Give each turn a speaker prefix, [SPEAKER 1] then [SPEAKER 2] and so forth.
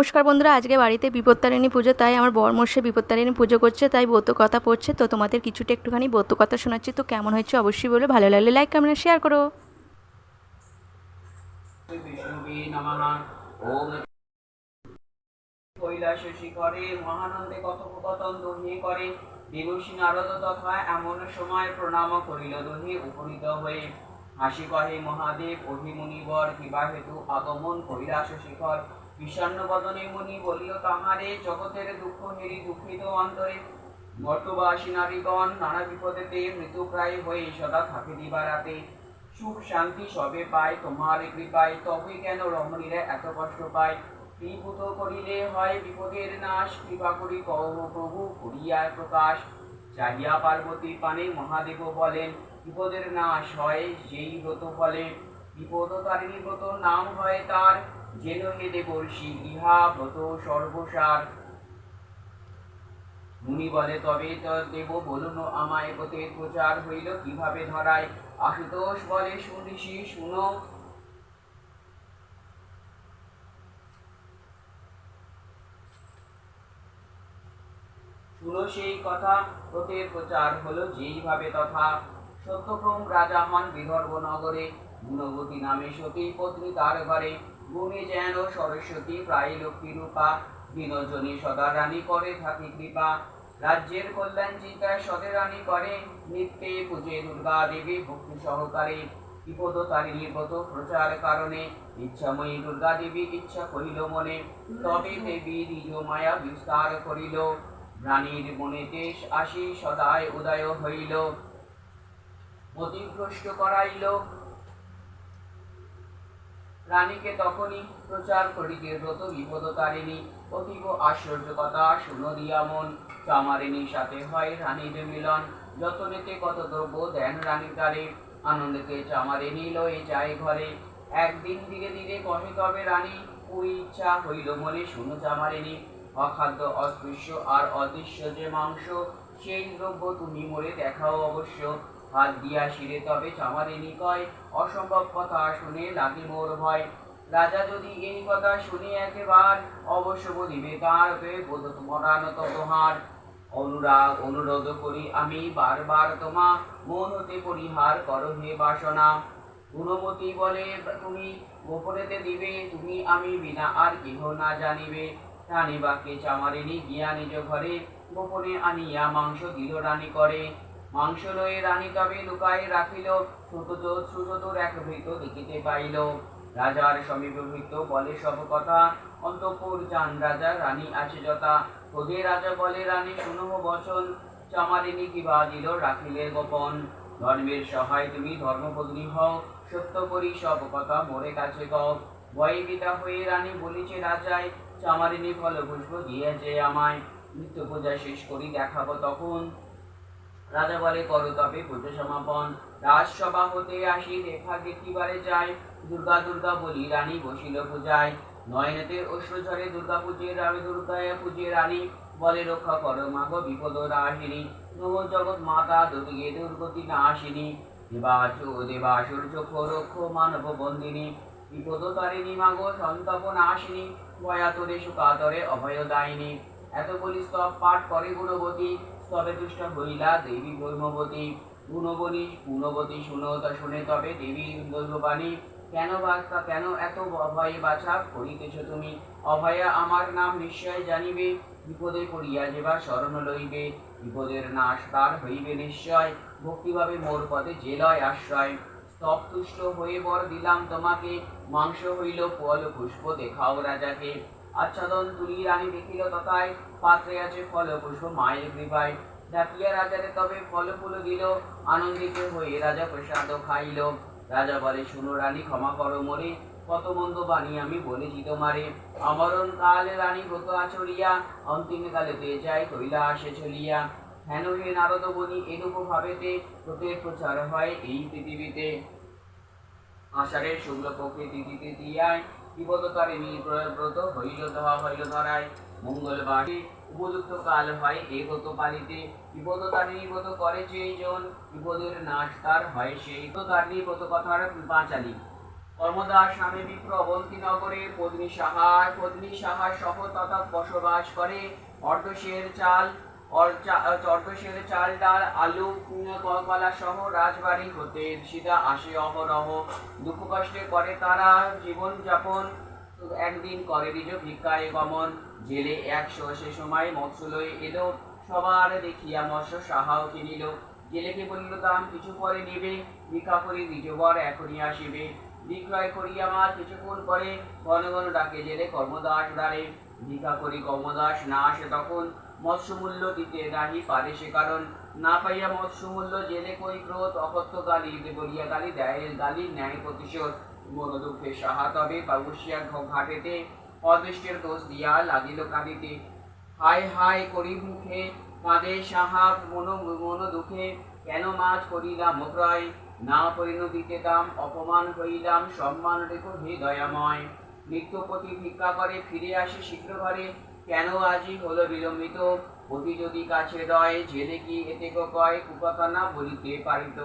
[SPEAKER 1] নমস্কার বন্ধুরা, আজকে বাড়িতে বিপত্তারিণী পুজো, তাই আমার বরমর্ষে বিপত্তারিণী পুজো করছে, তাই বৌদ্ধ কথা পড়ছে। তো তোমাদের কিছুটা একটুখানি বৌদ্ধ কথা শোনাচ্ছি, তো কেমন হয়েছে অবশ্যই বলে। ভালো লাগলে লাইক কমেন্ট শেয়ার করো।
[SPEAKER 2] কৈলাস মহানন্দে কথোপকথন দোহে করে দেবর্ষী নারদ তথা এমন সময় প্রণাম করিল দোহে উপনীত হয়ে। হাসি কহে মহাদেব অহি মুনিবর কিবা হেতু আগমন কৈলাস শিখর বিষণ্ণ বদনে মুনি বলিল তাহারে, জগতের দুঃখ হেরি দুঃখিত অন্তরে। মর্তবাসী নারীগণ নানা বিপদেতে হয়ে সদা থাকে দিবারাতে সুখ শান্তি সবে পায়, তোমার কৃপায় তবে কেন রমণীরা এত কষ্ট পায়? বিভূত করিলে হয় বিপদের নাশ, কৃপা করি প্রভু করিয়া প্রকাশ। চাহিয়া পার্বতী পানে মহাদেব বলেন, বিপদের নাশ হয়, যেই ব্রত ফলে। বিপদ তারিণী ব্রত নাম হয় তার যেন হে দেবর্ষি, ইহা ব্রত সর্বসার। মুনি বলে, তবে দেব বলুন আমায় ব্রতের প্রচার হইল কীভাবে ধরায়? আশুতোষ বলে শুনিসি শুনো। শুনো, সেই কথা। প্রচার হলো যেইভাবে তথা। সত্যক্রম রাজা হন বিদর্ভ নগরে, গুণবতী নামে সতী পত্নী তার ঘরে। গুণে যেন সরস্বতী প্রায় লক্ষ্মী রূপা বিনোজনী সদা রানী করে থাকি কৃপা। রাজ্যের কল্যাণ চিন্তায় সদে রানী করে, নিত্যে পূজে দুর্গা দেবী ভক্তি সহকারে। বিপদ তারিণী ব্রত প্রচার কারণে, ইচ্ছাময়ী দুর্গা দেবী ইচ্ছা করিল মনে। তবে দেবী নিজ মায়া বিস্তার করিল। রানীর মনে দেশ আসি সদায় উদয় হইল। অতিভ্রষ্ট করাইল। রানীকে তখনই প্রচার করিতে ব্রত বিপদ তারিণী, অতীব আশ্চর্য কথা শুনো দিয়া মন। চামারিনীর সাথে হয় রানীর মিলন। যতনেতে কত দ্রব্য দেন রানী তারে আনন্দেতে চামারিনী লয়ে যায় ঘরে। একদিন ধীরে ধীরে কহে তবে রানী, ওই ইচ্ছা হইল মনে শুনো চামারিনী অখাদ্য, অস্পৃশ্য আর অদৃশ্য যে মাংস, সেই দ্রব্য তুমি মোরে দেখাও অবশ্য। হাত দিয়া শিরে তবে চামারিনী কয় অসম্ভব কথা শুনে লাগে মোর ভয়। রাজা যদি এই কথা শুনে একেবার, অবশ্য বলিবে, তার বোধ মরান ততহার অনুরাগ, অনুরোধ করি আমি বারবার তোমা, মন হতে পরিহার করো হে বাসনা। গুণমতী বলে, তুমি গোপনেতে দিবে, তুমি আমি বিনা আর কেহ না জানিবে। রানী বাক্যে চামারিনী গিয়া নিজ ঘরে, গোপনে আনিয়া মাংস দিল রানী করে। মাংস লয়ে রানী তবে লুকায় রাখিল সুচতুর এক ভৃত দেখিতে পাইল। রাজার সমীপে ভৃত বলে সব কথা, অন্তপুর যান রাজা, রানী আছে যথা। তোদে রাজা বলে, রানী শুনহ বচন চামারিনী কিবা দিল রাখিলে গোপন। ধর্মের সহায় তুমি ধর্মপত্নী হও, সত্য করি সব কথা মোরে কাছে কও। ভয়ে পিতা হয়ে রানী বলিছে রাজায় চামারিনী ফল পুষ্প দিয়েছে আমায়। নিত্য পূজা শেষ করি দেখাবো তখন। রাজা বলে করো তবে পুজো সমাপন। রাজসভা হতে আসি দেখা দেখিবারে যায় দুর্গা দুর্গা বলি রানী বসিল পূজায়। নয়নেতে অশ্রু ঝরে দুর্গা পূজে রামে দুর্গায় পূজে রানী। বলে রক্ষা করো মাগো বিপদ নাশিনী নব জগৎ মাতা দুর্গে দুর্গতি নাশিনী। দেবাচ দেবাসুর চক্ষ রক্ষ মানব বন্দিনী। বিপদ তারিণী মাগো সন্তাপ নাশিনী। ভয়াতরে সুকাতরে অভয় দায়িনী। এত বলি স্তব পাঠ করে গুণবতী। স্তবে তুষ্ট হইলা দেবী ব্রহ্মবতী গুণবনী গুণবতী শুনো তা শুনে তবে দেবী দৈববাণী কেন বার্তা কেন এত অভয়ে বাছা করিতেছ তুমি? অভয়া আমার নাম নিশ্চয় জানিবে, বিপদে পড়িয়া যেবা শরণ লইবে, বিপদের নাশ তার হইবে নিশ্চয়, ভক্তিভাবে মোর পদে যে লয় আশ্রয়। স্তব তুষ্ট হয়ে বর দিলাম তোমাকে, মাংস হইল ফল পুষ্প দেখাও রাজাকে। আচ্ছাদন তুলি রানী দেখিল তথায়, পাত্রে আছে ফল পুষ্প মায়ের কৃপায়। ডাকিয়া রাজারে তবে ফল ফুল দিল, আনন্দিত হয়ে রাজা প্রসাদ খাইল। রাজা বলে, শুনো রানী, ক্ষমা করো মোরে, কত মন্দ বাণী আমি বলেছি তোমারে। আমরণ কালে রানী ব্রত আচরিয়া, অন্তিম কালে তে যাই কৈলা আসে চলিয়া। হেন হে নারদ বনি এরূপ ভাবেতে ব্রতের প্রচার হয় এই পৃথিবীতে। আষাঢ়ের শুক্লপক্ষে তিথিতে দিয়ায় বিপদ তারিণী ব্রত হইল হইল ধরায় মঙ্গলবার। উপযুক্ত কাল হয় পালিতে ব্রত করে যেই জন বিপদের নাশ তার হয় সেই। তো তারিণী ব্রত কথার নামে বিপ্র নগরে পত্নী সাহায় পত্নী সাহা সহ তথা বসবাস করে, অর্ধশের চাল অর্ধশের চাল, ডাল, আলু কলা সহ রাজবাড়ি হতে সিধা আসে অহরহ। দুঃখ কষ্টে করে তারা জীবন যাপন একদিন করে নিজ ভিক্ষায় গমন। জেলে একশো সে সময় মৎস্য লয়ে এলো, সবার দেখিয়া মৎস্য সাহাও কিনিল। জেলেকে বলিল, দাম কিছু পরে নেবে, ভিক্ষা করি নিজবর এখনই আসিবে। বিক্রয় করিয়া মাছ কিছুক্ষণ পরে, ঘন ঘন ডাকে জেলে কর্মদাস দ্বারে। ভিক্ষা করি কর্মদাস না আসে তখন মৎস্য মূল্য দিতে নাহি পারে সে কারণ। না পাইয়া মৎস্য মূল্য জেলে কই ক্রোধ, অকথ্য গালি বলিয়া গালি দেয়, গালি ন্যায় প্রতিশোধ। মন দুঃখে সাহা তবে বাবুসিয়া ঘাটেতে অদৃষ্টের দোষ দিয়া লাগিল কাঁদিতে। হায় হায় করি মুখে, কাঁদে সাহা মন মন দুঃখে কেন মাছ করিলাম ক্রয় না পরিণতিতে দাম, অপমান হইলাম, সম্মান রেখো হে দয়াময় নিত্যপতি ভিক্ষা করে ফিরে আসে শীঘ্র ঘরে কেন আজি হলো বিলম্বিত? অতি যদি কাছে দয় জেলে কি এতে কয়? কুকথা না বলিতে পারিত।